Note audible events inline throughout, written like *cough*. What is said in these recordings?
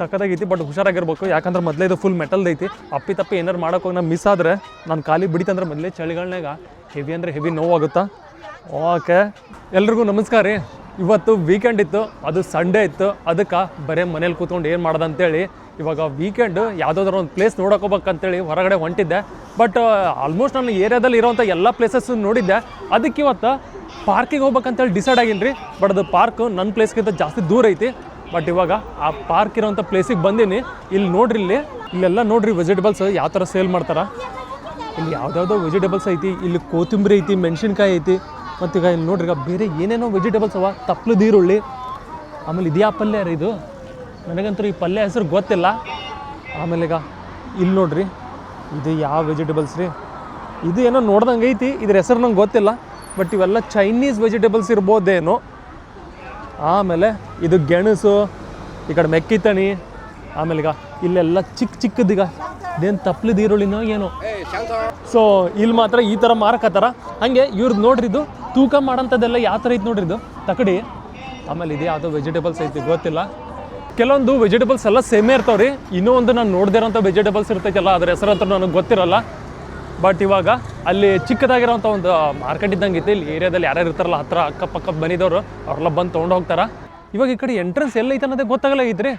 ಸಖತ್ತಾಗೈತಿ but ಹುಷಾರಾಗಿರ್ಬೇಕು. ಯಾಕಂದ್ರೆ ಮೊದಲೇ ಇದು ಫುಲ್ ಮೆಟಲ್ ಐತಿ ಅಪ್ಪಿ ತಪ್ಪಿ ಏನಾರು ಮಾಡೋಕೆ ಹೋಗಿ ನಾ ಮಿಸ್ ಆದರೆ ನಾನು ಖಾಲಿ ಬಿಡಿತಂದ್ರೆ ಮೊದಲೇ ಚಳಿಗಳನ್ನಾಗ ಹೆವಿ ಅಂದರೆ ಹೆವಿ ನೋವಾಗುತ್ತಾ ಓಕೆ ಎಲ್ರಿಗೂ ನಮಸ್ಕಾರ ರೀ. ಇವತ್ತು ವೀಕೆಂಡ್ ಇತ್ತು, ಅದು ಸಂಡೇ ಇತ್ತು. ಅದಕ್ಕೆ ಬರೇ ಮನೇಲಿ ಕೂತ್ಕೊಂಡು ಏನು ಮಾಡ್ದೆ ಅಂತೇಳಿ, ಇವಾಗ ವೀಕೆಂಡ್ ಯಾವುದಾದ್ರೂ ಒಂದು ಪ್ಲೇಸ್ ನೋಡೋಕೋಬೇಕಂತೇಳಿ ಹೊರಗಡೆ ಹೊಂಟಿದ್ದೆ. ಬಟ್ ಆಲ್ಮೋಸ್ಟ್ ನಾನು ಏರಿಯಾದಲ್ಲಿ ಇರೋವಂಥ ಎಲ್ಲ ಪ್ಲೇಸಸ್ ನೋಡಿದ್ದೆ. ಅದಕ್ಕೆ ಇವತ್ತು ಪಾರ್ಕಿಗೆ ಹೋಗ್ಬೇಕಂತೇಳಿ ಡಿಸೈಡ್ ಆಗಿನ್ರಿ ಬಟ್ ಅದು ಪಾರ್ಕ್ ನನ್ನ ಪ್ಲೇಸ್ಗಿಂತ ಜಾಸ್ತಿ ದೂರ ಐತಿ. ಬಟ್ ಇವಾಗ ಆ ಪಾರ್ಕ್ ಇರೋಂಥ ಪ್ಲೇಸಿಗೆ ಬಂದೀನಿ. ಇಲ್ಲಿ ನೋಡ್ರಿ ಇಲ್ಲಿ. ಇಲ್ಲೆಲ್ಲ ನೋಡ್ರಿ ವೆಜಿಟೇಬಲ್ಸ್ ಯಾವ ಥರ ಸೇಲ್ ಮಾಡ್ತಾರೆ. ಇಲ್ಲಿ ಯಾವ್ದಾವ್ದೋ ವೆಜಿಟೇಬಲ್ಸ್ ಐತಿ. ಇಲ್ಲಿ ಕೊತ್ತಂಬರಿ ಐತಿ, ಮೆಣಸಿನ್ಕಾಯಿ ಐತಿ. ಮತ್ತು ಈಗ ಇಲ್ಲಿ ನೋಡ್ರಿ ಈಗ ಬೇರೆ ಏನೇನೋ ವೆಜಿಟೇಬಲ್ಸ್ ಅವ. ತಪ್ಲದ ಈರುಳ್ಳಿ. ಆಮೇಲೆ ಇದ್ಯಾ ಪಲ್ಯ ರೀ ಇದು. ನನಗಂತೂ ಈ ಪಲ್ಯ ಹೆಸರು ಗೊತ್ತಿಲ್ಲ. ಆಮೇಲೆ ಈಗ ಇಲ್ಲಿ ನೋಡ್ರಿ. ಇದು ಯಾವ ವೆಜಿಟೇಬಲ್ಸ್ ರೀ. ಇದು ಏನೋ ನೋಡ್ದಂಗೆ ಐತಿ. ಇದ್ರ ಹೆಸರು ನಂಗೆ ಗೊತ್ತಿಲ್ಲ. ಬಟ್ ಇವೆಲ್ಲ ಚೈನೀಸ್ ವೆಜಿಟೇಬಲ್ಸ್ ಇರ್ಬೋದೇನೋ. ಆಮೇಲೆ ಇದು ಗೆಣಸು, ಈ ಕಡೆ ಮೆಕ್ಕಿತಣಿ ಆಮೇಲೆ ಈಗ ಇಲ್ಲೆಲ್ಲ ಚಿಕ್ಕ ಚಿಕ್ಕದೀಗ ಇದೇನು ತಪ್ಪಲಿದ ಈರುಳ್ಳಿನೋ ಏನೋ. ಸೊ ಇಲ್ಲಿ ಮಾತ್ರ ಈ ಥರ ಮಾರಕತ್ತಾರ. ಹಾಗೆ ಇವ್ರದ್ದು ನೋಡ್ರಿ ಇದು, ತೂಕ ಮಾಡೋಂಥದ್ದೆಲ್ಲ ಯಾವ ಥರ ಐತೆ ನೋಡ್ರಿ ಇದು. ತಕಡಿ ಆಮೇಲೆ ಇದು ಯಾವುದೋ ವೆಜಿಟೇಬಲ್ಸ್ ಐತಿ ಗೊತ್ತಿಲ್ಲ. ಕೆಲವೊಂದು ವೆಜಿಟೇಬಲ್ಸ್ ಎಲ್ಲ ಸೇಮೇ ಇರ್ತಾವ್ರಿ. ಇನ್ನೂ ಒಂದು ನಾನು ನೋಡದೇ ಇರೋಂಥ ವೆಜಿಟೇಬಲ್ಸ್ ಇರ್ತೈತಲ್ಲ, ಅದ್ರ ಅಂತ ನನಗೆ ಗೊತ್ತಿರಲ್ಲ. ಬಟ್ ಇವಾಗ ಅಲ್ಲಿ ಚಿಕ್ಕದಾಗಿರೋಂಥ ಒಂದು ಮಾರ್ಕೆಟ್ ಇದ್ದಂಗೆ ಇತ್ತು. ಇಲ್ಲಿ ಏರಿಯಾದಲ್ಲಿ ಯಾರ್ಯಾರು ಇರ್ತಾರಲ್ಲ, ಹತ್ರ ಅಕ್ಕಪಕ್ಕ ಬನಿದವರು ಅವರೆಲ್ಲ ಬಂದು ತೊಗೊಂಡು ಹೋಗ್ತಾರ. ಇವಾಗ ಈ ಕಡೆ ಎಂಟ್ರೆನ್ಸ್ ಎಲ್ಲ ಐತೆ ಅನ್ನೋದೇ ಗೊತ್ತಾಗಲ್ಲ ರೀ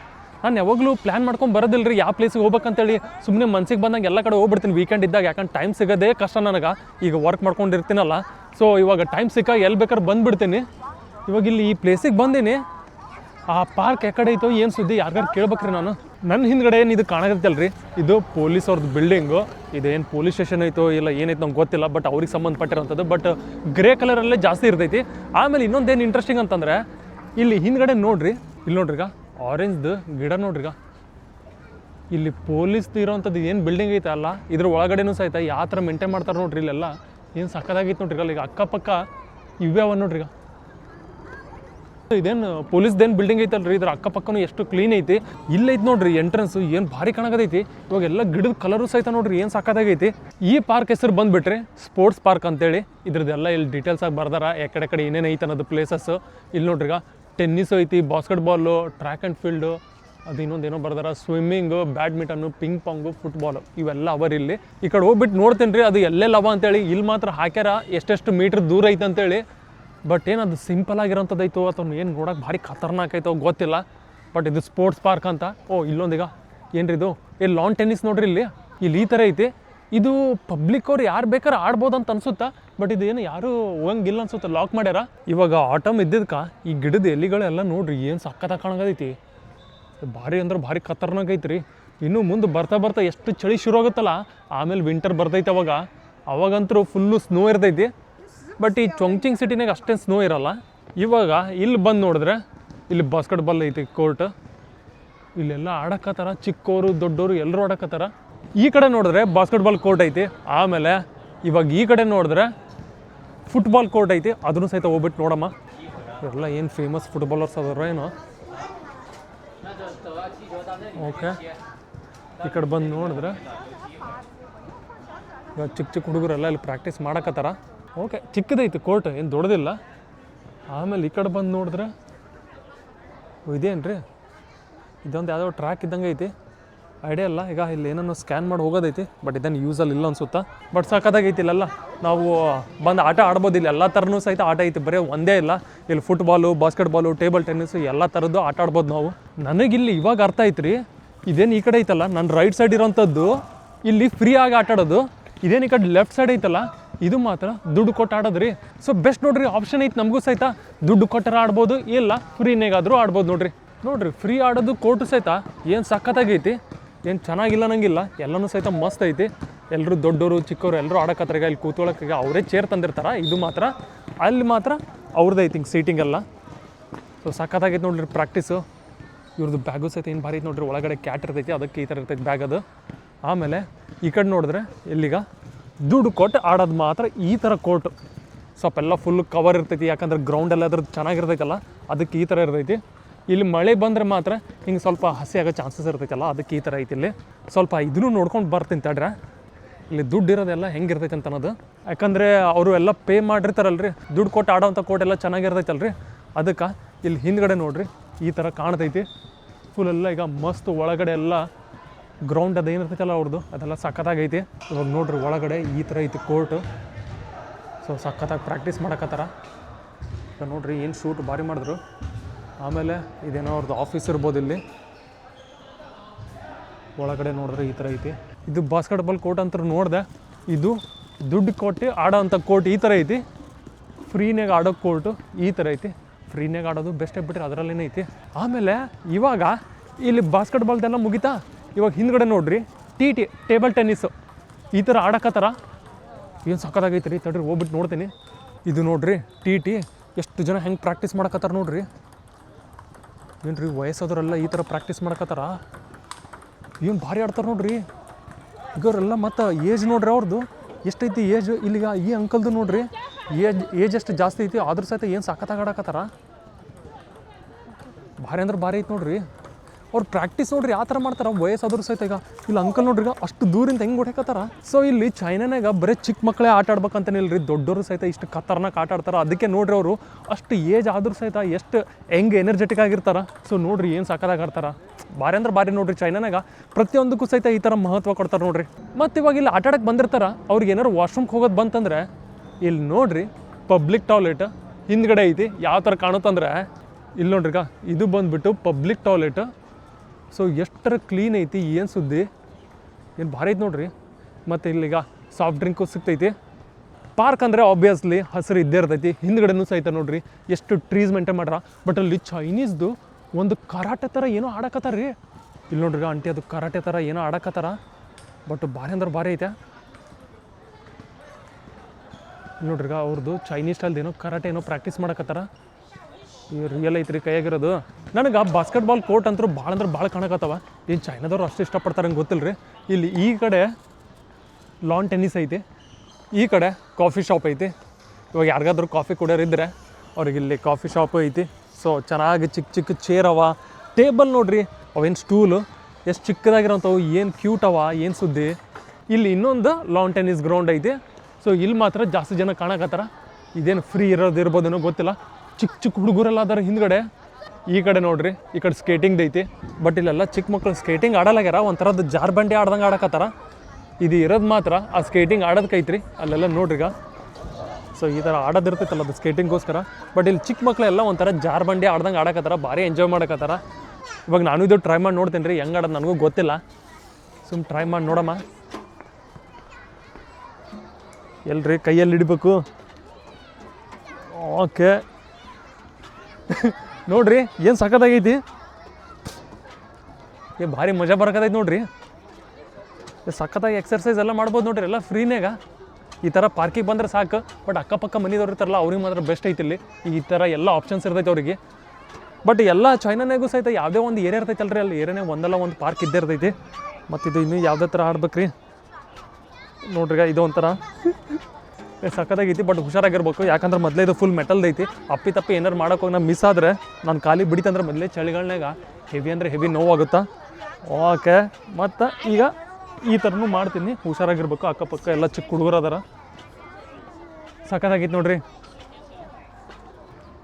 ನಾನು ಯಾವಾಗಲೂ ಪ್ಲ್ಯಾನ್ ಮಾಡ್ಕೊಂಡು ಬರೋದಿಲ್ಲ ರೀ ಯಾವ ಪ್ಲೇಸಿಗೆ ಹೋಗ್ಬೇಕಂತೇಳಿ. ಸುಮ್ಮನೆ ಮನ್ಸಿಗೆ ಬಂದಂಗೆ ಎಲ್ಲ ಕಡೆ ಹೋಗ್ಬಿಡ್ತೀನಿ. ವೀಕೆಂಡ್ ಇದ್ದಾಗ ಯಾಕಂದ್ರೆ ಟೈಮ್ ಸಿಗೋದೇ ಕಷ್ಟ ನನಗೆ. ಈಗ ವರ್ಕ್ ಮಾಡ್ಕೊಂಡಿರ್ತೀನಲ್ಲ. ಸೊ ಇವಾಗ ಟೈಮ್ ಸಿಕ್ಕ ಎಲ್ಲಿ ಬೇಕಾದ್ರೆ ಬಂದುಬಿಡ್ತೀನಿ. ಇವಾಗ ಇಲ್ಲಿ ಈ ಪ್ಲೇಸಿಗೆ ಬಂದೀನಿ. ಆ ಪಾರ್ಕ್ ಕಡೆ ಐತೋ ಏನು ಸುದ್ದಿ? ಯಾರ್ಗಾರು ಕೇಳ್ಬೇಕ್ರಿ ನಾನು. ನನ್ನ ಹಿಂದ್ಗಡೆ ಏನು ಇದು ಕಾಣಕತ್ತಲ್ರಿ? ಇದು ಪೊಲೀಸ್ ಅವ್ರದ್ದು ಬಿಲ್ಡಿಂಗು. ಇದೇನು ಪೊಲೀಸ್ ಸ್ಟೇಷನ್ ಐತೋ ಇಲ್ಲ ಏನೈತೆ ನಂಗೆ ಗೊತ್ತಿಲ್ಲ, ಬಟ್ ಅವ್ರಿಗೆ ಸಂಬಂಧಪಟ್ಟಿರೋಂಥದ್ದು. ಬಟ್ ಗ್ರೇ ಕಲರಲ್ಲೇ ಜಾಸ್ತಿ ಇರ್ತೈತಿ. ಆಮೇಲೆ ಇನ್ನೊಂದೇನು ಇಂಟ್ರೆಸ್ಟಿಂಗ್ ಅಂತಂದ್ರೆ, ಇಲ್ಲಿ ಹಿಂದ್ಗಡೆ ನೋಡ್ರಿ. ಇಲ್ಲಿ ನೋಡ್ರಿಗ ಆರೆಂಜ್ದು ಗಿಡ ನೋಡ್ರಿಗ ಇಲ್ಲಿ ಪೊಲೀಸ್ದು ಇರೋವಂಥದ್ದು ಏನು ಬಿಲ್ಡಿಂಗ್ ಐತೆ ಅಲ್ಲ, ಇದ್ರ ಒಳಗಡೆನೂ ಸಹಿತ ಯಾವ ಥರ ಮೇಂಟೈನ್ ಮಾಡ್ತಾರೆ ನೋಡ್ರಿ ಇಲ್ಲೆಲ್ಲ. ಏನು ಸಕ್ಕದಾಗೈತೆ ನೋಡ್ರಿ ಈಗ ಅಕ್ಕಪಕ್ಕ ಇವೇ ಅವ ನೋಡ್ರಿಗ ಇದೇನು ಪೊಲೀಸ್ದೇನು ಬಿಲ್ಡಿಂಗ್ ಐತಲ್ರಿ? ಇದ್ರ ಅಕ್ಕಪಕ್ಕನೂ ಎಷ್ಟು ಕ್ಲೀನ್ ಐತಿ. ಇಲ್ಲೈತೆ ನೋಡ್ರಿ ಎಂಟ್ರೆನ್ಸ್ ಏನು ಭಾರಿ ಕಾಣಕತೈತಿ. ಇವಾಗ ಎಲ್ಲ ಗಿಡದ ಕಲರು ಸಹಿತ ನೋಡ್ರಿ, ಏನು ಸಾಕಾದಾಗೈತಿ. ಈ ಪಾರ್ಕ್ ಹೆಸರು ಬಂದ್ಬಿಟ್ರಿ ಸ್ಪೋರ್ಟ್ಸ್ ಪಾರ್ಕ್ ಅಂತೇಳಿ. ಇದ್ರದ್ದೆಲ್ಲ ಇಲ್ಲಿ ಡೀಟೇಲ್ಸ್ ಆಗಿ ಬರ್ದಾರ. ಯಾಕಡೆ ಕಡೆ ಏನೇನು ಐತೆ ಅನ್ನೋದು ಪ್ಲೇಸಸ್ ಇಲ್ಲಿ ನೋಡ್ರಿ ಈಗ ಟೆನ್ನಿಸ್ ಐತಿ basketball track and field ಅದು ಇನ್ನೊಂದು ಏನೋ ಬರ್ದಾರ. Swimming badminton ping pong football ಇವೆಲ್ಲ ಅವರ್ ಇಲ್ಲಿ. ಈ ಕಡೆ ಹೋಗ್ಬಿಟ್ಟು ನೋಡ್ತೀನಿ ರೀ ಅದು ಎಲ್ಲೆಲ್ಲ ಅವ ಅಂತೇಳಿ. ಇಲ್ಲಿ ಮಾತ್ರ ಹಾಕ್ಯಾರ. ಎಷ್ಟೆಷ್ಟು ಮೀಟ್ರ್ ದೂರ ಐತೆ ಅಂತೇಳಿ. ಬಟ್ ಏನು ಅದು ಸಿಂಪಲ್ ಆಗಿರೋಂಥದ್ದು ಐತೋ ಅಥವಾ ಏನು ನೋಡೋಕೆ ಭಾರಿ ಖತರ್ನಾಕ್ ಐತೋ ಗೊತ್ತಿಲ್ಲ. ಬಟ್ ಇದು ಸ್ಪೋರ್ಟ್ಸ್ ಪಾರ್ಕ್ ಅಂತ. ಓ, ಇಲ್ಲೊಂದೀಗ. ಏನ್ರಿ ಇದು? ಏ ಲಾನ್ ಟೆನ್ನಿಸ್ ನೋಡ್ರಿ ಇಲ್ಲಿ. ಇಲ್ಲಿ ಈ ಥರ ಐತಿ. ಇದು ಪಬ್ಲಿಕ್ ಅವ್ರು ಯಾರು ಬೇಕಾದ್ರೆ ಆಡ್ಬೋದು ಅಂತ ಅನ್ಸುತ್ತಾ? ಬಟ್ ಇದು ಏನು ಯಾರು ಹೋಗಂಗಿಲ್ಲ ಅನ್ಸುತ್ತೆ? ಲಾಕ್ ಮಾಡ್ಯಾರ? ಇವಾಗ ಆಟಮ್ ಇದ್ದಿದ್ಕ ಈ ಗಿಡದ ಎಲೆಗಳೆಲ್ಲ ನೋಡ್ರಿ ಏನು ಸಕ್ಕತ್ತಾಗಿ ಕಾಣಗದೈತಿ. ಭಾರಿ ಅಂದ್ರೆ ಭಾರಿ ಖತರ್ನಾಕ್ ಐತ್ರಿ. ಇನ್ನು ಮುಂದೆ ಬರ್ತಾ ಬರ್ತಾ ಎಷ್ಟು ಚಳಿ ಶುರು ಆಗುತ್ತಲ್ಲ? ಆಮೇಲೆ ವಿಂಟರ್ ಬರ್ತೈತೆ ಅವಾಗ. ಅವಾಗಂತೂ ಫುಲ್ಲು ಸ್ನೋ ಇರ್ತೈತಿ. ಬಟ್ ಈ ಚೊಂಗ್ಚಿಂಗ್ ಸಿಟಿನಾಗ ಅಷ್ಟೇನು ಸ್ನೋ ಇರಲ್ಲ. ಇವಾಗ ಇಲ್ಲಿ ಬಂದು ನೋಡಿದ್ರೆ, ಇಲ್ಲಿ ಬಾಸ್ಕೆಟ್ಬಾಲ್ ಐತಿ ಕೋರ್ಟ್ ಇಲ್ಲೆಲ್ಲ ಆಡಕ್ಕತ್ತಾರ ಚಿಕ್ಕವರು ದೊಡ್ಡವರು ಎಲ್ಲರೂ ಆಡಕತ್ತಾರ. ಈ ಕಡೆ ನೋಡಿದ್ರೆ ಬಾಸ್ಕೆಟ್ಬಾಲ್ ಕೋರ್ಟ್ ಐತಿ. ಆಮೇಲೆ ಇವಾಗ ಈ ಕಡೆ ನೋಡಿದ್ರೆ ಫುಟ್ಬಾಲ್ ಕೋರ್ಟ್ ಐತಿ. ಅದನ್ನು ಸಹಿತ ಹೋಗ್ಬಿಟ್ಟು ನೋಡಮ್ಮ. ಎಲ್ಲ ಏನು ಫೇಮಸ್ ಫುಟ್ಬಾಲರ್ಸ್ ಅದಾರ ಏನೋ. ಓಕೆ ಈ ಕಡೆ ಬಂದು ನೋಡಿದ್ರೆ, ಇವಾಗ ಚಿಕ್ಕ ಚಿಕ್ಕ ಹುಡುಗರೆಲ್ಲ ಇಲ್ಲಿ ಪ್ರಾಕ್ಟೀಸ್ ಮಾಡಕತ್ತಾರ. ಓಕೆ, ಚಿಕ್ಕದೈತಿ ಕೋರ್ಟ್, ಏನು ದೊಡ್ಡದಿಲ್ಲ. ಆಮೇಲೆ ಈ ಕಡೆ ಬಂದು ನೋಡಿದ್ರೆ ಇದೇನು ರೀ ಇದೊಂದು ಯಾವುದೋ ಟ್ರ್ಯಾಕ್ ಇದ್ದಂಗೆ ಐತಿ. ಐಡಿಯಾ ಇಲ್ಲ ಈಗ ಇಲ್ಲಿ ಏನನ್ನೋ ಸ್ಕ್ಯಾನ್ ಮಾಡಿ ಹೋಗೋದೈತಿ ಬಟ್ ಇದನ್ನು ಯೂಸಲ್ಲಿ ಇಲ್ಲ ಅನ್ಸುತ್ತಾ? ಬಟ್ ಸಾಕಾದಾಗೈತಿ ಇಲ್ಲೆಲ್ಲ ನಾವು ಬಂದು ಆಟ ಆಡ್ಬೋದು ಇಲ್ಲಿ ಎಲ್ಲ ಥರನೂ ಸಹಿತ ಆಟ ಐತಿ, ಬರೀ ಒಂದೇ ಇಲ್ಲ. ಇಲ್ಲಿ ಫುಟ್ಬಾಲು ಬಾಸ್ಕೆಟ್ಬಾಲು ಟೇಬಲ್ ಟೆನ್ನಿಸು ಎಲ್ಲ ಥರದ್ದು ಆಟ ಆಡ್ಬೋದು ನಾವು. ನನಗಿಲ್ಲಿ ಇವಾಗ ಅರ್ಥ ಐತ್ರಿ ಇದೇನು ಈ ಕಡೆ ಐತಲ್ಲ ನನ್ನ ರೈಟ್ ಸೈಡ್ ಇರೋಂಥದ್ದು, ಇಲ್ಲಿ ಫ್ರೀ ಆಗಿ ಆಟ ಆಡೋದು, ಇದೇನು ಈ ಕಡೆ ಲೆಫ್ಟ್ ಸೈಡ್ ಐತಲ್ಲ ಇದು ಮಾತ್ರ ದುಡ್ಡು ಕೊಟ್ಟು ಆಡೋದ್ರಿ ಸೊ ಬೆಸ್ಟ್ ನೋಡ್ರಿ ಆಪ್ಷನ್ ಐತೆ ನಮಗೂ ಸಹಿತ. ದುಡ್ಡು ಕೊಟ್ಟರೆ ಆಡ್ಬೋದು, ಇಲ್ಲ ಫ್ರೀನೇಗಾದರೂ ಆಡ್ಬೋದು ನೋಡ್ರಿ. ನೋಡ್ರಿ ಫ್ರೀ ಆಡೋದು ಕೋರ್ಟು ಸಹಿತ ಏನು ಸಖತ್ತಾಗೈತಿ, ಏನು ಚೆನ್ನಾಗಿಲ್ಲ ನಂಗಿಲ್ಲ ಎಲ್ಲನೂ ಸಹಿತ ಮಸ್ತ್ ಐತಿ. ಎಲ್ಲರೂ ದೊಡ್ಡವರು ಚಿಕ್ಕವರು ಎಲ್ಲರೂ ಆಡೋಕತ್ರಾಗ ಇಲ್ಲಿ ಕೂತ್ಕೊಳ್ಳೋಕೆ ಅವರೇ ಚೇರ್ ತಂದಿರ್ತಾರೆ. ಇದು ಮಾತ್ರ, ಅಲ್ಲಿ ಮಾತ್ರ ಅವ್ರದ್ದು ಐತಿ ಹಿಂಗೆ ಸೀಟಿಂಗ್ ಎಲ್ಲ. ಸೊ ಸಖತ್ತಾಗೈತೆ ನೋಡ್ರಿ ಪ್ರಾಕ್ಟೀಸು ಇವ್ರದ್ದು ಬ್ಯಾಗು ಸಹಿತ ಏನು ಭಾರಿ ಐತೆ ನೋಡ್ರಿ, ಒಳಗಡೆ ಕ್ಯಾಟ್ ಇರ್ತೈತಿ, ಅದಕ್ಕೆ ಈ ಥರ ಇರ್ತೈತಿ ಬ್ಯಾಗ್ ಅದು. ಆಮೇಲೆ, ಈ ಕಡೆ ನೋಡಿದ್ರೆ, ಇಲ್ಲಿಗ ದುಡ್ಡು ಕೊಟ್ಟು ಆಡೋದು ಮಾತ್ರ ಈ ಥರ ಕೋರ್ಟು. ಸ್ವಲ್ಪ ಎಲ್ಲ ಫುಲ್ ಕವರ್ ಇರ್ತೈತಿ, ಯಾಕಂದ್ರೆ ಗ್ರೌಂಡ್ ಎಲ್ಲ ಅದ್ರದ್ದು ಚೆನ್ನಾಗಿರ್ತೈತಲ್ಲ, ಅದಕ್ಕೆ ಈ ಥರ ಇರ್ತೈತಿ. ಇಲ್ಲಿ ಮಳೆ ಬಂದರೆ ಮಾತ್ರ ಹಿಂಗೆ ಸ್ವಲ್ಪ ಹಸಿ ಆಗೋ ಚಾನ್ಸಸ್ ಇರ್ತೈತಲ್ಲ, ಅದಕ್ಕೆ ಈ ಥರ ಐತಿ ಇಲ್ಲಿ. ಸ್ವಲ್ಪ ಇದನ್ನು ನೋಡ್ಕೊಂಡು ಬರ್ತೀನಿ ತಡ್ರೆ. ಇಲ್ಲಿ ದುಡ್ಡು ಇರೋದೆಲ್ಲ ಹೆಂಗಿರ್ತೈತೆ ಅಂತ ಅನ್ನೋದು. ಯಾಕಂದರೆ ಅವರು ಎಲ್ಲ ಪೇ ಮಾಡಿರ್ತಾರಲ್ಲ ರೀ ದುಡ್ಡು ಕೊಟ್ಟು ಆಡೋವಂಥ ಕೋಟ್ ಎಲ್ಲ ರೀ ಅದಕ್ಕೆ ಇಲ್ಲಿ ಹಿಂದ್ಗಡೆ ನೋಡ್ರಿ, ಈ ಥರ ಕಾಣ್ತೈತಿ. ಫುಲ್ ಎಲ್ಲ ಈಗ ಮಸ್ತ್ ಒಳಗಡೆ ಎಲ್ಲ ಗ್ರೌಂಡ್ ಅದು ಏನಿರ್ತೈತಲ್ಲ ಅವ್ರದ್ದು ಅದೆಲ್ಲ ಸಖತ್ತಾಗೈತಿ. ಇವಾಗ ನೋಡ್ರಿ ಒಳಗಡೆ ಈ ಥರ ಐತಿ ಕೋರ್ಟು ಸೊ ಸಖತ್ತಾಗಿ ಪ್ರಾಕ್ಟೀಸ್ ಮಾಡಕತ್ತಾರ. ಈಗ ನೋಡ್ರಿ ಏನು ಶೂಟ್ ಭಾರಿ ಮಾಡಿದ್ರು. ಆಮೇಲೆ ಇದೇನೋ ಅವ್ರದ್ದು ಆಫೀಸ್ ಇರ್ಬೋದು ಇಲ್ಲಿ. ಒಳಗಡೆ ನೋಡಿದ್ರೆ ಈ ಥರ ಐತಿ. ಇದು ಬಾಸ್ಕೆಟ್ಬಾಲ್ ಕೋರ್ಟ್ ಅಂತ ನೋಡಿದೆ. ಇದು ದುಡ್ಡು ಕೊಟ್ಟು ಆಡೋ ಅಂಥ ಕೋರ್ಟ್ ಈ ಥರ ಐತಿ. ಫ್ರೀನಾಗ ಆಡೋ ಕೋರ್ಟು ಈ ಥರ ಐತಿ. ಫ್ರೀನಾಗ ಆಡೋದು ಬೆಸ್ಟ್ ಬಿಟ್ಟರೆ ಅದರಲ್ಲೇನೈತಿ ಆಮೇಲೆ ಇವಾಗ ಇಲ್ಲಿ ಬಾಸ್ಕೆಟ್ಬಾಲ್ದೆಲ್ಲ ಮುಗಿತಾ? ಇವಾಗ ಹಿಂದ್ಗಡೆ ನೋಡ್ರಿ, ಟಿ ಟಿ, ಟೇಬಲ್ ಟೆನ್ನಿಸ್. ಈ ಥರ ಆಡಕತ್ತಾರ? ಏನು ಸಕ್ಕತ್ತಾಗೈತೆ ರೀ ತಡ್ರಿ ಹೋಗ್ಬಿಟ್ಟು ನೋಡ್ತೀನಿ. ಇದು ನೋಡ್ರಿ, ಟಿ ಟಿ, ಎಷ್ಟು ಜನ ಹೆಂಗೆ ಪ್ರಾಕ್ಟೀಸ್ ಮಾಡಕತ್ತಾರ ನೋಡ್ರಿ? ಏನು ರೀ ವಯಸ್ಸಾದವರೆಲ್ಲ ಈ ಥರ ಪ್ರಾಕ್ಟೀಸ್ ಮಾಡಕತ್ತಾರ? ಏನು ಭಾರಿ ಆಡ್ತಾರೆ ನೋಡ್ರಿ. ಇವರೆಲ್ಲ ಮತ್ತು ಏಜ್ ನೋಡ್ರಿ ಅವ್ರದ್ದು ಎಷ್ಟೈತಿ ಏಜ್ ಇಲ್ಲಿಗ ಈ ಅಂಕಲ್ದು ನೋಡ್ರಿ. ಏಜ್ ಏಜ್ ಎಷ್ಟು ಜಾಸ್ತಿ ಐತಿ, ಆದ್ರೂ ಸಹಿತ ಏನು ಸಖತ್ತಾಗಿ ಆಡಕತ್ತಾರ? ಭಾರಿ ಅಂದ್ರೆ ಭಾರಿ ಐತಿ ನೋಡ್ರಿ. ಅವ್ರು ಪ್ರಾಕ್ಟೀಸ್ ನೋಡ್ರಿ ಆ ಥರ ಮಾಡ್ತಾರೆ. ವಯಸ್ಸಾದ್ರು ಸಹಿತ ಈಗ. ಇಲ್ಲಿ ಅಂಕಲ್ ನೋಡ್ರಿ ಈಗ ಅಷ್ಟು ದೂರಿಂದ ಹೆಂಗೆ ಹೊಡ್ಯಾಕತ್ತಾರ? ಸೊ ಇಲ್ಲಿ ಚೈನಾನಾಗ ಬರೀ ಚಿಕ್ಕ ಮಕ್ಕಳೇ ಆಟ ಆಡ್ಬೇಕಂತನಿಲ್ರಿ ದೊಡ್ಡವರು ಸಹಿತ ಇಷ್ಟು ಖತರ್ನಾಕ್ ಆಟ ಆಡ್ತಾರೆ. ಅದಕ್ಕೆ ನೋಡ್ರಿ ಅವರು ಅಷ್ಟು ಏಜ್ ಆದರೂ ಸಹಿತ ಎಷ್ಟು ಹೆಂಗೆ ಎನರ್ಜೆಟಿಕ್ ಆಗಿರ್ತಾರೆ. ಸೊ ನೋಡ್ರಿ ಏನು ಸಕ್ಕತ್ತಾಗಿ ಆಡ್ತಾರ. ಭಾರಿ ಅಂದ್ರೆ ಭಾರಿ ನೋಡ್ರಿ ಚೈನಾನಾಗ ಪ್ರತಿಯೊಂದಕ್ಕೂ ಸಹಿತ ಈ ಥರ ಮಹತ್ವ ಕೊಡ್ತಾರೆ ನೋಡ್ರಿ. ಮತ್ತು ಇವಾಗ ಇಲ್ಲಿ ಆಟ ಆಡಕ್ಕೆ ಬಂದಿರ್ತಾರ. ಅವ್ರಿಗೆ ಏನಾರು ವಾಶ್ರೂಮ್ಗೆ ಹೋಗೋದು ಬಂತಂದ್ರೆ, ಇಲ್ಲಿ ನೋಡ್ರಿ ಪಬ್ಲಿಕ್ ಟಾಯ್ಲೆಟ್ ಹಿಂದ್ಗಡೆ ಐತಿ. ಯಾವ ಥರ ಕಾಣುತ್ತಂದ್ರೆ, ಇಲ್ಲಿ ನೋಡ್ರಿಗ ಇದು ಬಂದ್ಬಿಟ್ಟು ಪಬ್ಲಿಕ್ ಟಾಯ್ಲೆಟ್ ಸೊ ಎಷ್ಟರ ಕ್ಲೀನ್ ಐತಿ, ಏನು ಸುದ್ದಿ? ಏನು ಭಾರಿ ಐತಿ ನೋಡ್ರಿ. ಮತ್ತು ಇಲ್ಲಿಗ ಸಾಫ್ಟ್ ಡ್ರಿಂಕು ಸಿಗ್ತೈತಿ. ಪಾರ್ಕ್ ಅಂದರೆ ಆಬ್ವಿಯಸ್ಲಿ ಹಸಿರು ಇದ್ದೇ ಇರ್ತೈತಿ. ಹಿಂದ್ಗಡೆನೂ ಸಹಿತ ನೋಡ್ರಿ, ಎಷ್ಟು ಟ್ರೀಸ್ ಮೇಂಟೈನ್ ಮಾಡ್ರ ಬಟ್ ಅಲ್ಲಿ ಚೈನೀಸ್ದು ಒಂದು ಕರಾಟೆ ಥರ ಏನೋ ಆಡಕತ್ತಾರ ರೀ. ಇಲ್ಲಿ ನೋಡ್ರಿ ಆಂಟಿ ಅದು ಕರಾಟೆ ಥರ ಏನೋ ಆಡಕತ್ತಾರ. ಬಟ್ ಭಾರಿ ಅಂದ್ರೆ ಭಾರಿ ಐತೆ. ನೋಡ್ರಿಗ ನೋಡ್ರಿ ಅವ್ರದ್ದು ಚೈನೀಸ್ ಸ್ಟೈಲ್ದು ಏನೋ ಕರಾಟೆ ಏನೋ ಪ್ರಾಕ್ಟೀಸ್ ಮಾಡಕತ್ತಾರ. ರಿಯಲ್ ಐತ್ರಿ ಕೈಯಾಗಿರೋದು. ನನಗೆ ಬಾಸ್ಕೆಟ್ಬಾಲ್ ಕೋರ್ಟ್ ಅಂತೂ ಭಾಳ ಅಂದ್ರೆ ಭಾಳ ಕಾಣಕತ್ತವ. ಏನು ಚೈನಾದವ್ರು ಅಷ್ಟು ಇಷ್ಟಪಡ್ತಾರೆ ಹಂಗೆ ಗೊತ್ತಿಲ್ಲ ರೀ ಇಲ್ಲಿ ಈ ಕಡೆ ಲಾನ್ ಟೆನ್ನಿಸ್ ಐತಿ. ಈ ಕಡೆ ಕಾಫಿ ಶಾಪ್ ಐತಿ. ಇವಾಗ ಯಾರಿಗಾದ್ರೂ ಕಾಫಿ ಕುಡಿಯೋರಿದ್ದರೆ ಅವ್ರಿಗೆ ಇಲ್ಲಿ ಕಾಫಿ ಶಾಪು ಐತಿ. ಸೊ ಚೆನ್ನಾಗಿ ಚಿಕ್ಕ ಚಿಕ್ಕ ಚೇರ್ ಅವ. ಟೇಬಲ್ ನೋಡ್ರಿ, ಅವೇನು ಸ್ಟೂಲು ಎಷ್ಟು ಚಿಕ್ಕದಾಗಿರೋಂಥವು, ಏನು ಕ್ಯೂಟ್ ಅವ, ಏನು ಸುದ್ದಿ. ಇಲ್ಲಿ ಇನ್ನೊಂದು ಲಾನ್ ಟೆನ್ನಿಸ್ ಗ್ರೌಂಡ್ ಐತಿ. ಸೊ ಇಲ್ಲಿ ಮಾತ್ರ ಜಾಸ್ತಿ ಜನ ಕಾಣಕತ್ತಾರ. ಇದೇನು ಫ್ರೀ ಇರೋದು ಇರ್ಬೋದೇನೋ ಗೊತ್ತಿಲ್ಲ. ಚಿಕ್ಕ ಚಿಕ್ಕ ಹುಡುಗರೆಲ್ಲ ಅದಾರ ಹಿಂದ್ಗಡೆ, ಈ ಕಡೆ ನೋಡ್ರಿ, ಈ ಕಡೆ ಸ್ಕೇಟಿಂಗ್ ಐತಿ ಬಟ್ ಇಲ್ಲೆಲ್ಲ ಚಿಕ್ಕ ಮಕ್ಳು ಸ್ಕೇಟಿಂಗ್ ಆಡಲಾಗ್ಯಾರ ಒಂಥರದ ಜಾರ್ಬಂಡಿ ಆಡ್ದಂಗೆ ಆಡಕತ್ತಾರ. ಇದು ಇರೋದು ಮಾತ್ರ, ಆ ಸ್ಕೇಟಿಂಗ್ ಆಡೋದಕ್ಕೈತ್ರಿ ಅಲ್ಲೆಲ್ಲ ನೋಡ್ರಿ ಈಗ. ಸೊ ಈ ಥರ ಆಡೋದಿರ್ತೈತಲ್ಲ ಅದು ಸ್ಕೇಟಿಂಗ್ಗೋಸ್ಕರ ಬಟ್ ಇಲ್ಲಿ ಚಿಕ್ಕ ಮಕ್ಕಳೆಲ್ಲ ಒಂಥರ ಜಾರ್ ಬಂಡಿ ಆಡ್ದಂಗೆ ಆಡಕತ್ತಾರ, ಭಾರಿ ಎಂಜಾಯ್ ಮಾಡಕತ್ತಾರ. ಇವಾಗ ನಾನು ಇದು ಟ್ರೈ ಮಾಡಿ ನೋಡ್ತೀನಿ ರೀ, ಹೆಂಗೆ ಆಡೋದು ನನಗೂ ಗೊತ್ತಿಲ್ಲ. ಸುಮ್ ಟ್ರೈ ಮಾಡಿ ನೋಡಮ್ಮ. ಎಲ್ರಿ ಕೈಯಲ್ಲಿ ಇಡಬೇಕು ಓಕೆ *laughs* ನೋಡ್ರಿ, ಏನು ಸಖತ್ತಾಗೈತಿ? ಏ, ಭಾರಿ ಮಜಾ ಬರಕತ್ತೈತಿ ನೋಡ್ರಿ. ಸಖತ್ತಾಗಿ ಎಕ್ಸರ್ಸೈಸ್ ಎಲ್ಲ ಮಾಡ್ಬೋದು ನೋಡ್ರಿ, ಎಲ್ಲ ಫ್ರೀನಾಗ ಈ ಥರ ಪಾರ್ಕಿಗೆ ಬಂದ್ರೆ ಸಾಕು ಬಟ್ ಅಕ್ಕಪಕ್ಕ ಮನೆದವ್ರು ಇರ್ತಾರಲ್ಲ, ಅವ್ರಿಗೆ ಮಾತ್ರ ಬೆಸ್ಟ್ ಐತಿ ಇಲ್ಲಿ. ಈ ಥರ ಎಲ್ಲ ಆಪ್ಷನ್ಸ್ ಇರ್ತೈತೆ ಅವರಿಗೆ. ಬಟ್ ಎಲ್ಲ ಚೈನಾನಾಗೂ ಸಹಿತ ಯಾವುದೇ ಒಂದು ಏರಿಯಾ ಇರ್ತೈತಲ್ರಿ ಅಲ್ಲಿ ಏರಿಯಾನೇ ಒಂದಲ್ಲ ಒಂದು ಪಾರ್ಕ್ ಇದ್ದೇ ಇರ್ತೈತಿ. ಮತ್ತು ಇದು ಇನ್ನೂ ಯಾವುದೇ ಥರ ಆಡ್ಬೇಕ್ರಿ. ನೋಡ್ರಿ ಇದು ಒಂಥರ *laughs* ಸಖತ್ತಾಗೈತಿ ಬಟ್ ಹುಷಾರಾಗಿರ್ಬೇಕು. ಯಾಕಂದ್ರೆ ಮೊದಲೇ ಇದು ಫುಲ್ ಮೆಟಲ್ ಐತಿ. ಅಪ್ಪಿ ತಪ್ಪಿ ಏನಾರು ಮಾಡೋಕೆ ಹೋಗಿ ನಾ ಮಿಸ್ ಆದರೆ ನಾನು ಖಾಲಿ ಬಿಡಿತಂದ್ರೆ ಮೊದಲೇ ಚಳಿಗಳನ್ನಾಗ ಹೆವಿ ಅಂದರೆ ಹೆವಿ ನೋವಾಗುತ್ತಾ ಓಕೆ, ಮತ್ತು ಈಗ ಈ ಥರನೂ ಮಾಡ್ತೀನಿ. ಹುಷಾರಾಗಿರ್ಬೇಕು, ಅಕ್ಕಪಕ್ಕ ಎಲ್ಲ ಚಿಕ್ಕ ಹುಡುಗರು ಅದಾರ. ಸಖತ್ತಾಗೈತಿ ನೋಡ್ರಿ.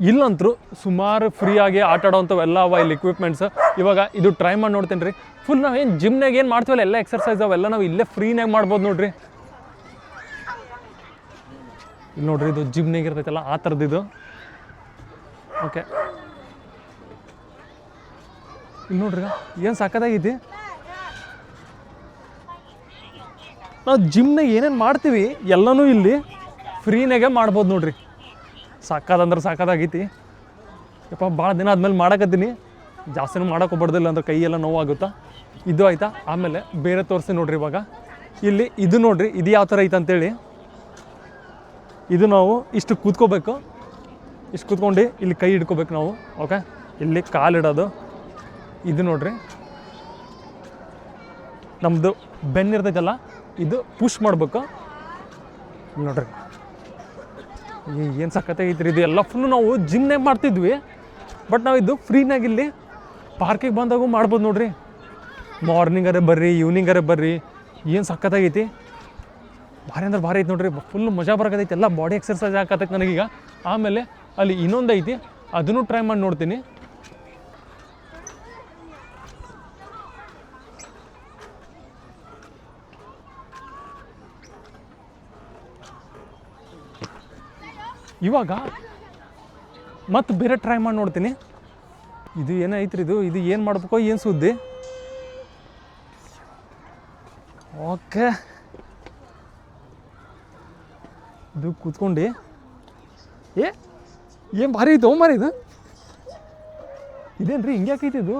ಇಲ್ಲಂತರೂ ಸುಮಾರು ಫ್ರೀಯಾಗಿ ಆಟ ಆಡೋವಂಥವೆಲ್ಲ ಅವ ಇಲ್ಲಿ ಇಕ್ವಿಪ್ಮೆಂಟ್ಸ್ ಇವಾಗ ಇದು ಟ್ರೈ ಮಾಡಿ ನೋಡ್ತೀನಿ ರೀ ಫುಲ್ ನಾವು ಏನು ಜಿಮ್ನಾಗ ಏನು ಮಾಡ್ತೀವಲ್ಲ, ಎಲ್ಲ ಎಕ್ಸರ್ಸೈಸ್ ಅವೆಲ್ಲ ನಾವು ಇಲ್ಲೇ ಫ್ರೀನಾಗ ಮಾಡ್ಬೋದು ನೋಡ್ರಿ. ಇಲ್ಲಿ ನೋಡ್ರಿ ಇದು ಜಿಮ್ನಾಗ ಇರ್ತೈತಲ್ಲ, ಆ ಥರದ್ದು ಇದು. ಓಕೆ ಇಲ್ಲಿ ನೋಡ್ರಿ ಏನು ಸಾಕದಾಗಿದ್ದಿ ನಾವು ಜಿಮ್ನಾಗ ಏನೇನು ಮಾಡ್ತೀವಿ, ಎಲ್ಲನೂ ಇಲ್ಲಿ ಫ್ರೀನಾಗೆ ಮಾಡ್ಬೋದು ನೋಡ್ರಿ. ಸಾಕಾದಂದ್ರೆ ಸಾಕಾದಾಗೈತಿ. ಯಪ್ಪ ಭಾಳ ದಿನ ಆದ್ಮೇಲೆ ಮಾಡಕತ್ತೀನಿ. ಜಾಸ್ತಿನೂ ಮಾಡಕ್ಕೆ ಹೋಗ್ಬಾರ್ದಿಲ್ಲ, ಅಂದ್ರೆ ಕೈಯೆಲ್ಲ ನೋವಾಗುತ್ತಾ? ಇದು ಆಯ್ತಾ? ಆಮೇಲೆ ಬೇರೆ ತೋರಿಸಿ ನೋಡ್ರಿ ಇವಾಗ. ಇಲ್ಲಿ ಇದು ನೋಡ್ರಿ, ಇದು ಯಾವ ಥರ ಐತೆ ಅಂತೇಳಿ ಇದು ನಾವು ಇಷ್ಟು ಕೂತ್ಕೋಬೇಕು. ಇಷ್ಟು ಕೂತ್ಕೊಂಡು ಇಲ್ಲಿ ಕೈ ಹಿಡ್ಕೋಬೇಕು ನಾವು. ಓಕೆ ಇಲ್ಲಿ ಕಾಲಿಡೋದು ಇದು ನೋಡ್ರಿ. ನಮ್ಮದು ಬೆನ್ನಿರ್ತೈತಲ್ಲ ಇದು ಪುಷ್ ಮಾಡಬೇಕು. ನೋಡ್ರಿ. ಏನು ಸಖತ್ತಾಗೈತ್ರಿ ಇದು. ಎಲ್ಲ ಫುಲ್ಲು ನಾವು ಜಿಮ್ನಾಗ ಮಾಡ್ತಿದ್ವಿ. ಬಟ್ ನಾವು ಇದು ಫ್ರೀನಾಗ ಇಲ್ಲಿ ಪಾರ್ಕಿಗೆ ಬಂದಾಗೂ ಮಾಡ್ಬೋದು ನೋಡ್ರಿ. ಮಾರ್ನಿಂಗರೇ ಬರ್ರಿ ಈವ್ನಿಂಗರೇ ಬರ್ರಿ. ಏನು ಸಖತ್ತಾಗೈತಿ ಭಾರಿ ಅಂದ್ರೆ ಭಾರಿ ಐತೆ ನೋಡ್ರಿ. ಫುಲ್ ಮಜಾ ಬರಕತ್ತೈತೆ ಎಲ್ಲ ಬಾಡಿ ಎಕ್ಸರ್ಸೈಸ್ ನನಗೆ ಈಗ ಆಮೇಲೆ ಅಲ್ಲಿ ಇನ್ನೊಂದು ಐತಿ. ಅದನ್ನು ಟ್ರೈ ಮಾಡಿ ನೋಡ್ತೀನಿ. ಇವಾಗ ಮತ್ತೆ ಬೇರೆ ಟ್ರೈ ಮಾಡಿ ನೋಡ್ತೀನಿ. ಇದು ಏನೈತ್ರಿ ಇದು? ಇದು ಏನು ಮಾಡ್ಬೇಕೋ, ಏನು ಸುದ್ದಿ? ಓಕೆ ಇದು ಕೂತ್ಕೊಂಡು. ಏ, ಏನು ಭಾರಿ ಐತೆ ಮಾರಿ ಇದು? ಇದೇನು ರೀ ಹಿಂಗೆ ಇದು?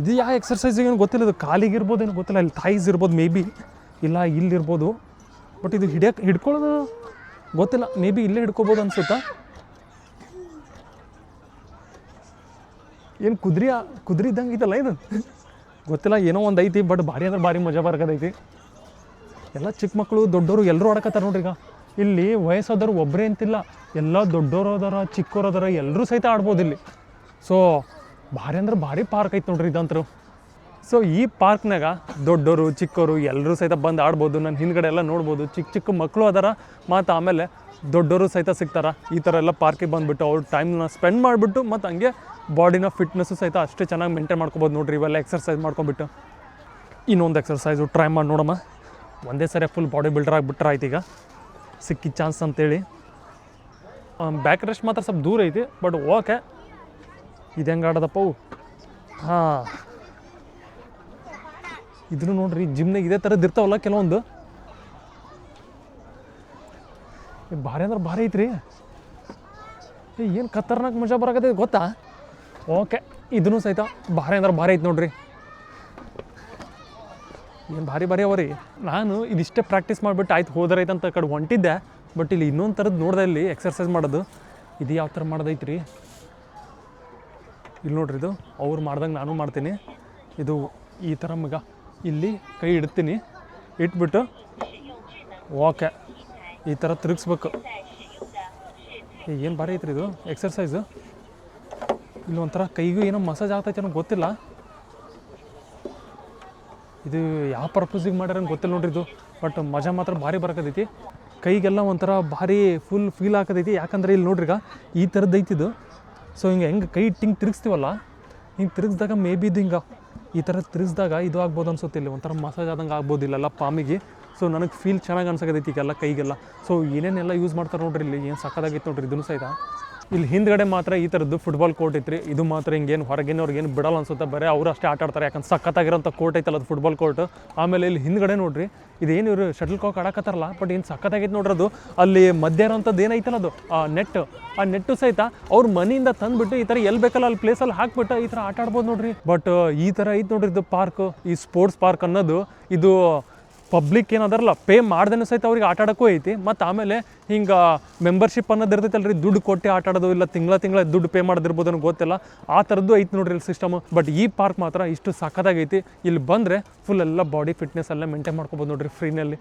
ಇದು ಯಾವ ಎಕ್ಸರ್ಸೈಸಿಗೆ ಏನು ಗೊತ್ತಿಲ್ಲ, ಇದು ಕಾಲಿಗೆ ಇರ್ಬೋದು ಏನೋ ಗೊತ್ತಿಲ್ಲ ಇಲ್ಲಿ ಥೈಸ್ ಇರ್ಬೋದು ಮೇ ಬಿ ಇಲ್ಲ ಇಲ್ಲಿರ್ಬೋದು ಬಟ್ ಇದು ಹಿಡಿಯಕ್ಕೆ ಹಿಡ್ಕೊಳ್ಳೋದು ಗೊತ್ತಿಲ್ಲ ಮೇ ಬಿ ಇಲ್ಲೇ ಹಿಡ್ಕೊಬೋದು ಅನ್ಸುತ್ತಾ? ಏನು ಕುದುರೆ ಕುದುರೆ ಇದ್ದಂಗೆ ಐತಲ್ಲ ಇದು? ಗೊತ್ತಿಲ್ಲ, ಏನೋ ಒಂದು ಐತಿ ಬಟ್ ಭಾರಿ ಅಂದ್ರೆ ಭಾರಿ ಮಜಾ ಬರ್ಕದೈತಿ ಎಲ್ಲ ಚಿಕ್ಕ ಮಕ್ಕಳು ದೊಡ್ಡವರು ಎಲ್ಲರೂ ಆಡಕತ್ತಾರ ನೋಡ್ರಿ ಈಗ. ಇಲ್ಲಿ ವಯಸ್ಸಾದವ್ರು ಒಬ್ಬರೇ ಅಂತಿಲ್ಲ. ಎಲ್ಲ ದೊಡ್ಡವರು ಅದಾರ, ಚಿಕ್ಕೋರು ಅದಾರ ಎಲ್ಲರೂ ಸಹಿತ ಆಡ್ಬೋದು ಇಲ್ಲಿ. ಸೊ ಭಾರಿ ಅಂದ್ರೆ ಭಾರಿ ಪಾರ್ಕ್ ಐತೆ ನೋಡ್ರಿ ಇದಂತರು. ಸೊ ಈ ಪಾರ್ಕ್ನಾಗ ದೊಡ್ಡವರು ಚಿಕ್ಕವರು ಎಲ್ಲರೂ ಸಹಿತ ಬಂದು ಆಡ್ಬೋದು. ನನ್ನ ಹಿಂದ್ಗಡೆ ಎಲ್ಲ ನೋಡ್ಬೋದು. ಚಿಕ್ಕ ಚಿಕ್ಕ ಮಕ್ಕಳು ಅದಾರ ಮತ್ತು ಆಮೇಲೆ ದೊಡ್ಡವರು ಸಹಿತ ಸಿಗ್ತಾರ. ಈ ಥರ ಎಲ್ಲ ಪಾರ್ಕಿಗೆ ಬಂದುಬಿಟ್ಟು ಅವ್ರ ಟೈಮ್ನ ಸ್ಪೆಂಡ್ ಮಾಡಿಬಿಟ್ಟು ಮತ್ತು ಹಂಗೆ ಬಾಡಿನ ಫಿಟ್ನೆಸ್ಸು ಸಹಿತ ಅಷ್ಟೇ ಚೆನ್ನಾಗಿ ಮೇಂಟೈನ್ ಮಾಡ್ಕೊಬೋದು ನೋಡ್ರಿ. ಇವೆಲ್ಲ ಎಕ್ಸರ್ಸೈಸ್ ಮಾಡ್ಕೊಂಬಿಟ್ಟು ಇನ್ನೊಂದು ಎಕ್ಸರ್ಸೈಸು ಟ್ರೈ ಮಾಡಿ ನೋಡಮ್ಮ. ಒಂದೇ ಸರಿ ಫುಲ್ ಬಾಡಿ ಬಿಲ್ಡರ್ ಆಗಿಬಿಟ್ರೆ ಆಯ್ತು ಈಗ. ಸಿಕ್ಕಿದ ಚಾನ್ಸ್ ಅಂತೇಳಿ. ಬ್ಯಾಕ್ ರೆಸ್ಟ್ ಮಾತ್ರ ಸ್ವಲ್ಪ ದೂರ ಐತಿ ಬಟ್ ಓಕೆ ಇದು ಹೆಂಗೆ ಆಡೋದಪ್ಪ ಅವು? ಹಾಂ. ಇದನ್ನು ನೋಡ್ರಿ ಜಿಮ್ನಾಗ ಇದೇ ಥರದ್ದು ಇರ್ತಾವಲ್ಲ ಕೆಲವೊಂದು. ಭಾರಿ ಅಂದ್ರೆ ಭಾರಿ ಐತ್ರಿ. ಏನು ಕತ್ತರ್ನಾಗ ಮಜಾ ಬರಾಕತ್ತೈತಿ ಗೊತ್ತಾ? ಓಕೆ ಇದನ್ನು ಸಹಿತ ಭಾರಿ ಅಂದ್ರೆ ಭಾರಿ ಐತೆ ನೋಡ್ರಿ. ಏನು ಭಾರಿ ಭಾರಿ ಅವರಿ. ನಾನು ಇದಿಷ್ಟೇ ಪ್ರಾಕ್ಟೀಸ್ ಮಾಡಿಬಿಟ್ಟು ಆಯ್ತು ಹೋದ್ರೈತೆ ಅಂತ ಕಡೆ ಹೊಂಟಿದ್ದೆ. ಬಟ್ ಇಲ್ಲಿ ಇನ್ನೊಂದು ಥರದ್ದು ನೋಡ್ದೆ ಇಲ್ಲಿ ಎಕ್ಸರ್ಸೈಸ್ ಮಾಡೋದು. ಇದು ಯಾವ ಥರ ಮಾಡೋದೈತ್ರಿ? ಇಲ್ಲಿ ನೋಡ್ರಿ ಇದು, ಅವ್ರು ಮಾಡ್ದಂಗೆ ನಾನು ಮಾಡ್ತೀನಿ. ಇದು ಈ ಥರ ಮಗ. ಇಲ್ಲಿ ಕೈ ಇಡ್ತೀನಿ. ಇಟ್ಬಿಟ್ಟು ಓಕೆ ಈ ಥರ ತಿರುಗಿಸ್ಬೇಕು. ಏನು ಭಾರಿ ಐತ್ರಿ ಇದು ಎಕ್ಸರ್ಸೈಸು ಇಲ್ಲಿ ಒಂಥರ ಕೈಗೂ ಏನೋ ಮಸಾಜ್ ಆಗ್ತೈತೆ ಅನ್ನೋ ಗೊತ್ತಿಲ್ಲ. ಇದು ಯಾವ ಪರ್ಪಸಿಗೆ ಮಾಡ್ಯಾರಂಗೆ ಗೊತ್ತಿಲ್ಲ ನೋಡ್ರಿ ಇದು. ಬಟ್ ಮಜಾ ಮಾತ್ರ ಭಾರಿ ಬರಕತೈತಿ. ಕೈಗೆಲ್ಲ ಒಂಥರ ಭಾರಿ ಫುಲ್ ಫೀಲ್ ಆಗತೈತಿ ಯಾಕಂದ್ರೆ ಇಲ್ಲಿ ನೋಡ್ರಿ ಈಗ ಈ ಥರದ್ದು ಐತಿ ಇದು. ಸೊ ಹಿಂಗೆ ಹೆಂಗೆ ಕೈ ಹಿಂಗೆ ತಿರುಗಿಸ್ತೀವಲ್ಲ, ಹಿಂಗೆ ತಿರುಗಿಸ್ದಾಗ ಮೇ ಬಿ ಇದು ಹಿಂಗೆ, ಈ ಥರ ತಿರುಗಿಸ್ದಾಗ ಇದು ಆಗ್ಬೋದು ಅನ್ಸುತ್ತೆ ಇಲ್ಲಿ. ಒಂಥರ ಮಸಾಜ್ ಆದಂಗೆ ಆಗ್ಬೋದು ಇಲ್ಲೆಲ್ಲ ಪಾಮಿಗೆ. ಸೊ ನನಗೆ ಫೀಲ್ ಚೆನ್ನಾಗಿ ಅನ್ಸಕತೈತಿ ಈಗೆಲ್ಲ ಕೈಗೆಲ್ಲ. ಸೊ ಏನೇನೆಲ್ಲ ಯೂಸ್ ಮಾಡ್ತಾರೆ ನೋಡ್ರಿ ಇಲ್ಲಿ? ಏನು ಸಕ್ಕದಾಗೈತೆ ನೋಡ್ರಿ ಇದನ್ನು ಸಹಿತ? ಇಲ್ಲಿ ಹಿಂದ್ಗಡೆ ಮಾತ್ರ ಈ ಥರದ್ದು ಫುಟ್ಬಾಲ್ ಕೋರ್ಟ್ ಐತ್ರಿ. ಇದು ಮಾತ್ರ ಹಿಂಗೇನು ಹೊರಗಿನವ್ರಿಗೆ ಏನು ಬಿಡಲ್ಲ ಅನ್ಸುತ್ತೆ. ಬರೀ ಅವ್ರು ಅಷ್ಟೇ ಆಟ ಆಡ್ತಾರೆ. ಯಾಕಂದ್ರೆ ಸಖತ್ತಾಗಿರೋಂಥ ಕೋರ್ಟ್ ಐತಲ್ಲ ಅದು ಫುಟ್ಬಾಲ್ ಕೋರ್ಟ್ ಆಮೇಲೆ ಇಲ್ಲಿ ಹಿಂದ್ಗಡೆ ನೋಡ್ರಿ, ಇದೇನು ಇವರು ಶಟಲ್ ಕಾಕ್ ಆಡಕತ್ತಾರಲ್ಲ? ಬಟ್ ಏನು ಸಖತ್ತಾಗೈತೆ ನೋಡ್ರಿ ಅದು. ಅಲ್ಲಿ ಮಧ್ಯ ಇರೋಂಥದ್ದು ಏನೈತಲ್ಲ ಅದು? ಆ ನೆಟ್ ಆ ನೆಟ್ಟು ಸಹಿತ ಅವ್ರ ಮನೆಯಿಂದ ತಂದುಬಿಟ್ಟು ಈ ಥರ ಎಲ್ಲಿ ಬೇಕಲ್ಲ ಅಲ್ಲಿ ಪ್ಲೇಸಲ್ಲಿ ಹಾಕ್ಬಿಟ್ಟು ಈ ಥರ ಆಟ ಆಡ್ಬೋದು ನೋಡ್ರಿ. ಬಟ್ ಈ ಥರ ಐತೆ ನೋಡ್ರಿ ಇದು ಪಾರ್ಕ್ ಈ ಸ್ಪೋರ್ಟ್ಸ್ ಪಾರ್ಕ್ ಅನ್ನೋದು. ಇದು ಪಬ್ಲಿಕ್ ಏನದಾರಲ್ಲ ಪೇ ಮಾಡ್ದೇನೂ ಸಹಿತ ಅವ್ರಿಗೆ ಆಟ ಐತಿ, ಮತ್ತು ಆಮೇಲೆ ಹಿಂಗೆ ಮೆಂಬರ್ಶಿಪ್ ಅನ್ನೋದು ಇರ್ತೈತಲ್ರಿ ದುಡ್ಡು ಕೊಟ್ಟು ಆಟ ಆಡೋದು ಇಲ್ಲ, ತಿಂಗಳ ತಿಂಗಳ ದುಡ್ಡು ಪೇ ಮಾಡೋದಿರ್ಬೋದು ಅನ್ನೋ ಗೊತ್ತಿಲ್ಲ. ಆ ಥರದ್ದು ಐತಿ ನೋಡ್ರಿ ಇಲ್ಲಿ ಸಿಸ್ಟಮ್ ಬಟ್ ಈ ಪಾರ್ಕ್ ಮಾತ್ರ ಇಷ್ಟು ಸಖತ್ತಾಗೈತಿ ಇಲ್ಲಿ ಬಂದರೆ ಫುಲ್ ಎಲ್ಲ ಬಾಡಿ ಫಿಟ್ನೆಸ್ ಎಲ್ಲ ಮೇಂಟೈನ್ ಮಾಡ್ಕೊಬೋದು ನೋಡ್ರಿ ಫ್ರೀನಲ್ಲಿ